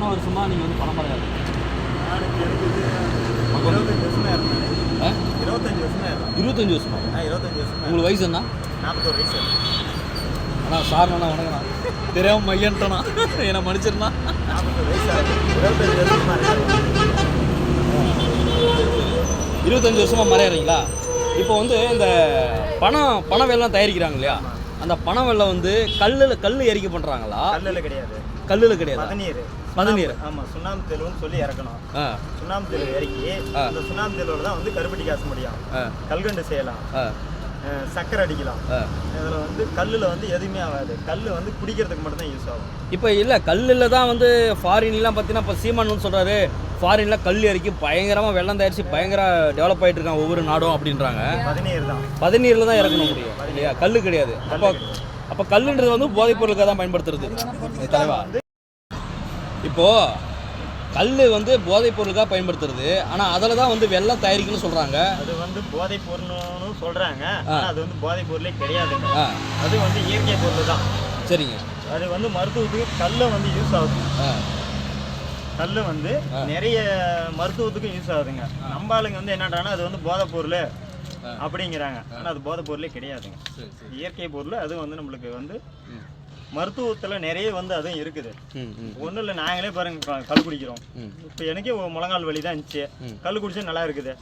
எத்தனை வருஷமா நீங்கள் வந்து இது இருபத்தஞ்சி வருஷமா? இருபத்தஞ்சி வருஷமா இருபத்தஞ்சு வருஷமா? உங்களுக்கு வயசு என்ன? நாற்பத்தோரு வயசு அண்ணா சார் அண்ணா வணக்கண்ணா தெரியாம மையன்ட்டண்ணா. என்னை மன்னிச்சிருந்தா இருபத்தஞ்சி வருஷமா இருக்கேன் இருபத்தஞ்சு வருஷமா மறையறீங்களா இப்போ வந்து இந்த பணம் பண வெள்ளம் தயாரிக்கிறாங்க இல்லையா? அந்த பண வெள்ளம் வந்து கல்லில் கல் எரிக்க பண்ணுறாங்களா கல்லில் கிடையாது. கல்லில் கிடையாது? பதநீர் பதநீர். ஆமாம் சுண்ணாம்பு தெலுன்னு சொல்லி இறக்கணும். சுண்ணாம்பு தெரு இறக்கி. அந்த சுண்ணாம்பு தெருவோட தான் வந்து கருப்பட்டி காசு முடியும். கல்கண்டு செய்யலாம். சக்கரை அடிக்கலாம். இதில் வந்து கல்லில் வந்து எதுவுமே ஆகாது. கல் வந்து குடிக்கிறதுக்கு மட்டும் தான் யூஸ் ஆகும். இப்போ இல்லை கல்லில் தான் வந்து ஃபாரின்லாம் பார்த்தீங்கன்னா இப்போ சீமான் வந்து சொல்கிறாரு ஃபாரினில் கல் இறக்கி பயங்கரமாக வெள்ளம் தயாரித்து பயங்கர டெவலப் ஆகிட்டு இருக்காங்க ஒவ்வொரு நாடும் அப்படின்றாங்க. பதநீர் தான். பதநீரில் தான் இறக்கணும் முடியும். இல்லையா? கல் கிடையாது. அப்போ அப்போ கல்லுன்றது வந்து போதைப் பொருளுக்காக தான் பயன்படுத்துறது. தலைவா? இப்போ கல் வந்து போதைப் பொருளுக்காக பயன்படுத்துறது. ஆனால் அதில் தான் வந்து வெள்ளம் தயாரிக்கணும்னு சொல்கிறாங்க அது வந்து போதைப் பொருள்னு சொல்றாங்க. ஆனா அது வந்து போதைப் பொருளே கிடையாதுங்க அது வந்து இயற்கை பொருள் தான். சரிங்க. அது வந்து மருத்துவத்துக்கு கல்ல வந்து யூஸ் ஆகுது. கல் வந்து நிறைய மருத்துவத்துக்கும் யூஸ் ஆகுதுங்க. நம்ம ஆளுங்க வந்து என்னன்றாங்கன்னா அது வந்து போதைப் பொருள் அப்படிங்கிறாங்க. ஆனா அது போதைப் பொருளே கிடையாதுங்க. இயற்கை பொருள் அது வந்து நம்மளுக்கு வந்து மருத்துவத்துல நிறைய வந்து அதுவும் இருக்குது. ஒன்றும் இல்லை நாங்களே பாருங்க கல் குடிக்கிறோம். இப்போ எனக்கே முழங்கால் வலி தான் இருந்துச்சு. கல் குடிச்சா நல்லா இருக்குது.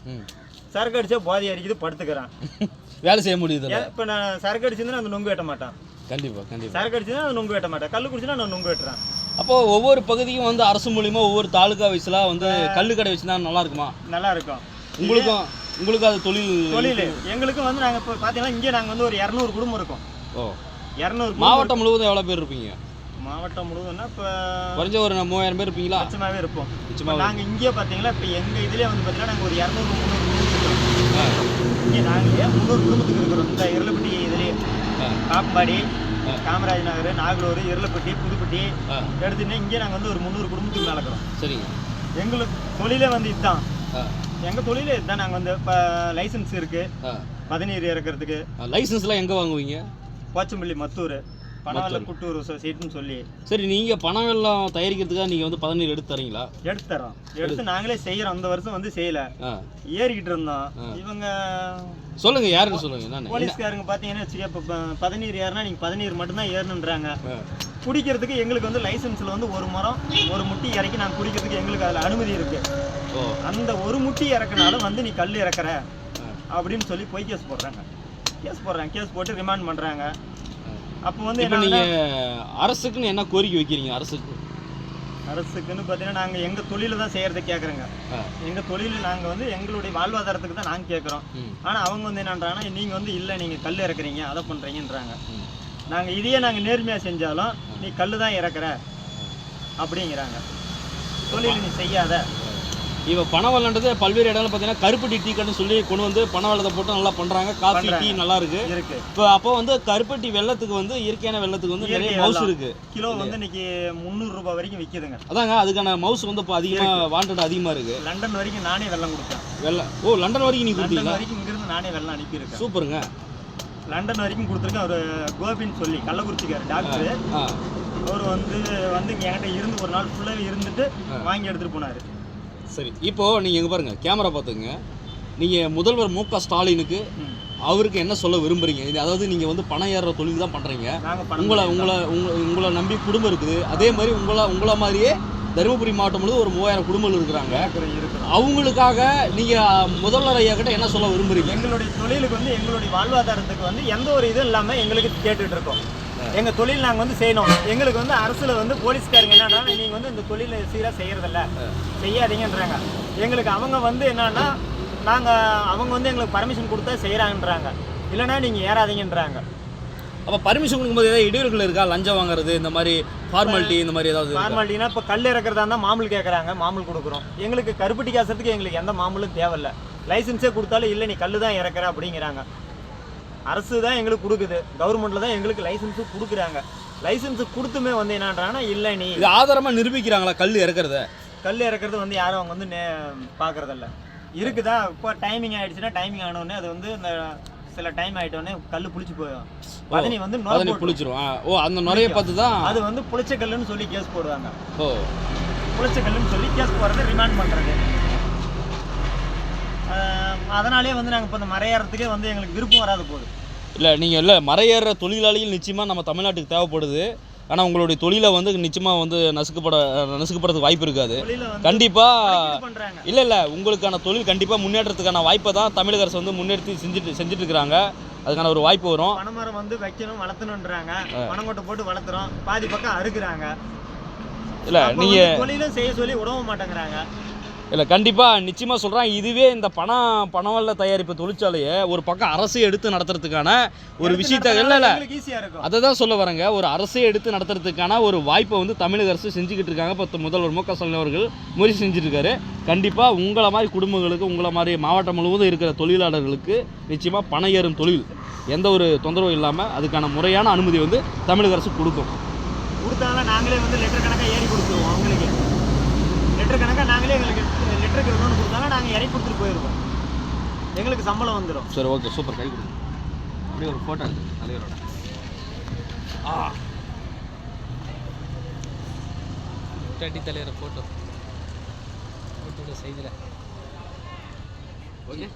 சரக்கு அடிச்சா போதை அடிக்குது படுத்துக்கிறேன். வேலை செய்ய முடியுதுல்ல? இப்போ நான் சரக்கு அடிச்சிருந்தா அந்த நொங்கு வெட்ட மாட்டேன். கண்டிப்பாக கண்டிப்பாக சரக்கு அடிச்சுன்னா நான் நொங்கு வெட்ட மாட்டேன். கல் குடிச்சுனா நான் நொங்கு வெட்டுறேன். அப்போ ஒவ்வொரு பகுதியும் வந்து அரசு மூலியமா ஒவ்வொரு தாலுகா வயசுல வந்து கல்லு கடை வச்சுனா நல்லா இருக்குமா? நல்லா இருக்கும். உங்களுக்கும் உங்களுக்கும் அது தொழில் தொழில். எங்களுக்கும் வந்து நாங்கள் இப்போ பார்த்தீங்கன்னா இங்கே நாங்கள் வந்து ஒரு இரநூறு குடும்பம் இருக்கோம். ஓ. இரநூறு மாவட்டம் முழுவதும் எவ்வளோ பேர் இருப்பீங்க? மாவட்டம் முழுவதும்னா இப்போ குறைஞ்ச ஒரு மூவாயிரம் பேர் இருப்பீங்களா? லட்சமாகவே இருப்போம். நிச்சயமா இப்போ நாங்கள் இங்கே பார்த்தீங்களா இப்போ எங்கள் இதுலேயே வந்து பார்த்தீங்கன்னா நாங்கள் ஒரு இரநூறு முந்நூறு இங்கே நாங்களே முந்நூறு குடும்பத்துக்கு இருக்கிறோம்? இந்த இருளப்பட்டி இதுலேயே. காப்பாடி. காமராஜ் நகர் நாகலூர் இருளப்பட்டி புதுப்பட்டி எடுத்துட்டு இங்கே நாங்கள் வந்து ஒரு முந்நூறு குடும்பத்துக்கு மேலே இருக்கிறோம். சரிங்க. எங்களுக்கு தொழிலே வந்து இதுதான். எங்கள் தொழிலே இதுதான். நாங்கள் வந்து இப்போ லைசன்ஸ் இருக்குது. பதநீர் இறக்கிறதுக்கு. லைசன்ஸ்லாம் எங்கே வாங்குவீங்க? போச்சம்பள்ளி மத்தூர். பனவல்ல குட்டூர் சொசைட்டின்னு சொல்லி. சரி நீங்கள் வெள்ளம் தயாரிக்கிறதுக்காக நீங்கள் வந்து பதநீர் எடுத்து தரீங்களா? எடுத்து தரோம் எடுத்து. நாங்களே செய்கிறோம் இந்த வருஷம் வந்து செய்யல. ஏறிக்கிட்டு இருந்தோம். இவங்க சொல்லுங்க யாருன்னு சொல்லுங்க என்னன்னு. போலீஸ்காரங்க பார்த்தீங்கன்னா வச்சுக்க இப்போ பதநீர் ஏறினா நீங்கள் பதநீர் மட்டும்தான் ஏறணுன்றாங்க குடிக்கிறதுக்கு எங்களுக்கு வந்து லைசன்ஸில் வந்து ஒரு மரம் ஒரு முட்டி இறக்கி நாங்கள் குடிக்கிறதுக்கு எங்களுக்கு அதில் அனுமதி இருக்கு. அந்த ஒரு முட்டி இறக்குனாலும் வந்து நீ கல் இறக்குற அப்படின்னு சொல்லி போய் கேஸ் போடுறாங்க. கேஸ் போடுறாங்க கேஸ் போட்டு ரிமாண்ட் பண்ணுறாங்க. அப்போ வந்து இப்போ என்ன நீங்கள் அரசுக்குன்னு என்ன கோரிக்கை வைக்கிறீங்க? அரசுக்கு. அரசுக்குன்னு பார்த்தீங்கன்னா நாங்கள் எங்கள் தொழிலை தான் செய்கிறத கேட்குறோங்க எங்கள் தொழில் நாங்கள் வந்து எங்களுடைய வாழ்வாதாரத்துக்கு தான் நாங்கள் கேட்குறோம் ஆனால் அவங்க வந்து என்னன்றாங்கன்னா நீங்கள் வந்து இல்லை நீங்கள் கல் இறக்குறீங்க அதை பண்ணுறீங்கன்றாங்க நாங்கள் இதையே நாங்கள் நேர்மையாக செஞ்சாலும் நீ கல் தான் இறக்குற அப்படிங்கிறாங்க. தொழில் நீ செய்யாத. இப்போ பனவெல்லன்றது பல்வேறு இடங்கள் பார்த்தீங்கன்னா கருப்பட்டி டீ கடைன்னு சொல்லி கொண்டு வந்து பனவெல்லத்தை போட்டு நல்லா பண்ணுறாங்க காஃபி. டீ நல்லா இருக்கு. இப்போ அப்போ வந்து கருப்பட்டி வெள்ளத்துக்கு வந்து இயற்கையான வெள்ளத்துக்கு வந்து நிறைய மவுஸ். இருக்கு. கிலோ வந்து இன்னைக்கு முந்நூறு ரூபாய் வரைக்கும் விற்கிதுங்க அதாங்க அதுக்கான மவுஸ் வந்து இப்போ அதிகமாக வாண்டட் அதிகமாக இருக்கு. லண்டன் வரைக்கும் நானே வெள்ளம் கொடுத்தேன். வெள்ளம் ஓ லண்டன் வரைக்கும் நீ லண்டன் கொடுத்தீங்களா வரைக்கும் இங்கிருந்து நானே வெள்ளம் அனுப்பியிருக்கேன். சூப்பருங்க. லண்டன் வரைக்கும் கொடுத்துருக்கேன். ஒரு கோபின்னு சொல்லி கள்ளக்குறிச்சிக்கார் டாக்டர். அவர் வந்து வந்து என்கிட்ட இருந்து ஒரு நாள் ஃபுல்லாகவே இருந்துட்டு வாங்கி எடுத்துட்டு போனாரு. சரி இப்போ நீங்கள் எங்கே பாருங்க கேமரா பார்த்துங்க நீங்கள் முதல்வர் மு க ஸ்டாலினுக்கு. அவருக்கு என்ன சொல்ல விரும்புறீங்க? இது அதாவது நீங்கள் வந்து பணம் ஏறுற தொழில் தான் பண்ணுறீங்க உங்களை உங்களை உங்களை உங்களை நம்பி குடும்பம் இருக்குது. அதே மாதிரி உங்களை உங்களை மாதிரியே தருமபுரி மாவட்டம் முழுவதும் ஒரு மூவாயிரம் குடும்பங்கள் இருக்கிறாங்க. அவங்களுக்காக நீங்கள் முதல்வர் ஐயா கிட்ட என்ன சொல்ல விரும்புறீங்க? எங்களுடைய தொழிலுக்கு வந்து எங்களுடைய வாழ்வாதாரத்துக்கு வந்து எந்த ஒரு இதுவும் இல்லாம எங்களுக்கு கேட்டுட்டு இருக்கோம். எங்க தொழில் நாங்க வந்து செய்யணும். எங்களுக்கு வந்து அரசுல வந்து போலீஸ்காரங்க என்னன்னா நீங்க வந்து இந்த தொழிலை சீரா செய்யறதில்ல. செய்யாதீங்கன்றாங்க. எங்களுக்கு அவங்க வந்து என்னன்னா நாங்க அவங்க வந்து எங்களுக்கு பர்மிஷன் கொடுத்தா செய்யறாங்கன்றாங்க இல்லைன்னா நீங்க ஏறாதீங்கன்றாங்க. அப்போ பர்மிஷன் கொடுக்கும்போது ஏதாவது இடையூறுகள் இருக்கா? லஞ்சம் வாங்குறது இந்த மாதிரி ஃபார்மாலிட்டி இந்த மாதிரி ஏதாவது? ஃபார்மாலிட்டினா இப்போ கல் இறக்குறதா இருந்தால் மாமூல் கேட்குறாங்க மாமூல் கொடுக்குறோம். எங்களுக்கு கருப்பட்டி காசுறதுக்கு எங்களுக்கு எந்த மாமூலும் தேவையில்ல. லைசன்ஸே கொடுத்தாலும் இல்லை நீ கல் தான் இறக்குற அப்படிங்கிறாங்க. அரசு தான் எங்களுக்கு கொடுக்குது. கவர்மெண்ட்டில் தான் எங்களுக்கு லைசன்ஸு கொடுக்குறாங்க. லைசன்ஸு கொடுத்துமே வந்து என்னன்றாங்கன்னா இல்லை நீ. இது ஆதாரமாக நிரூபிக்கிறாங்களா கல் இறக்குறத? கல் இறக்குறது வந்து யாரும் அவங்க வந்து நே பார்க்குறதில்ல இருக்குதா? இப்போ டைமிங் ஆயிடுச்சுன்னா டைமிங் ஆனோடனே அது வந்து இந்த சில டைம் ஆயிட்டோடனே கல் புளிச்சு போயிடும். பதனி வந்து போட்டுரும். புளிச்சிரும். ஓ அந்த நுரைய பார்த்து தான் அது வந்து புளிச்ச கல்லுன்னு சொல்லி கேஸ் போடுவாங்க. ஓ. குளச்சக்கல்லுன்னு சொல்லி கேஸ் போகிறது ரிமாண்ட் பண்ணுறது அதனாலே வந்து நாங்கள் இப்போ இந்த மறையறதுக்கே வந்து எங்களுக்கு விருப்பம் வராது போகுது. இல்லை நீங்கள் இல்லை மறையேற தொழிலாளிகள் நிச்சயமாக நம்ம தமிழ்நாட்டுக்கு தேவைப்படுது. ஆனால் உங்களுடைய தொழிலை வந்து நிச்சயமாக வந்து நசுக்கப்பட நசுக்கப்படுறதுக்கு வாய்ப்பு இருக்காது. கண்டிப்பாக இல்லை இல்லை உங்களுக்கான தொழில் கண்டிப்பாக முன்னேற்றத்துக்கான வாய்ப்பை தான் தமிழக அரசு வந்து முன்னெடுத்து செஞ்சுட்டு செஞ்சுட்டு இருக்கிறாங்க அதுக்கான ஒரு வாய்ப்பு வரும். பனைமரம் வந்து வைக்கணும் வளர்த்தணுன்றாங்க. பனங்கொட்டை போட்டு வளர்த்துறோம். பாதி பக்கம் அறுக்குறாங்க. இல்லை நீங்கள் தொழிலும் செய்ய சொல்லி உதவ மாட்டேங்கிறாங்க. இல்லை கண்டிப்பாக நிச்சயமாக சொல்கிறேன் இதுவே இந்த பணம் பணவல்ல தயாரிப்பு தொழிற்சாலையை ஒரு பக்கம் அரசு எடுத்து நடத்துறதுக்கான ஒரு விஷயத்த இல்லை இல்லை. அதை தான் சொல்ல வரேங்க. ஒரு அரசே எடுத்து நடத்துறதுக்கான ஒரு வாய்ப்பை வந்து தமிழக அரசு செஞ்சுக்கிட்டு இருக்காங்க. இப்போ முதல்வர் மு க ஸ்டாலின் அவர்கள் முயற்சி செஞ்சுட்டு இருக்காரு கண்டிப்பாக உங்களை மாதிரி குடும்பங்களுக்கு உங்களை மாதிரி மாவட்டம் முழுவதும் இருக்கிற தொழிலாளர்களுக்கு நிச்சயமாக பணம் ஏறும் தொழில். எந்த ஒரு தொந்தரவும் இல்லாமல் அதுக்கான முறையான அனுமதி வந்து தமிழக அரசு கொடுக்கும். கொடுத்தாலும் நாங்களே வந்து லிட்டர் கணக்காக ஏறி கொடுத்துருவோம் அவங்களுக்கு. லிட்டர் கணக்காக நாங்களே எங்களுக்கு லிட்டருக்கு எவ்வளோன்னு கொடுத்தாலும் நாங்கள் இறக்கி கொடுத்துட்டு போயிடுவோம் எங்களுக்கு சம்பளம் வந்துடும் சரி ஓகே சூப்பர் கை கொடுங்க. அப்படியே ஒரு ஃபோட்டோ எடுத்து தலைவரோட. ஆ. அடி தலைவர ஃபோட்டோ ஃபோட்டோட சைடில் ஓகே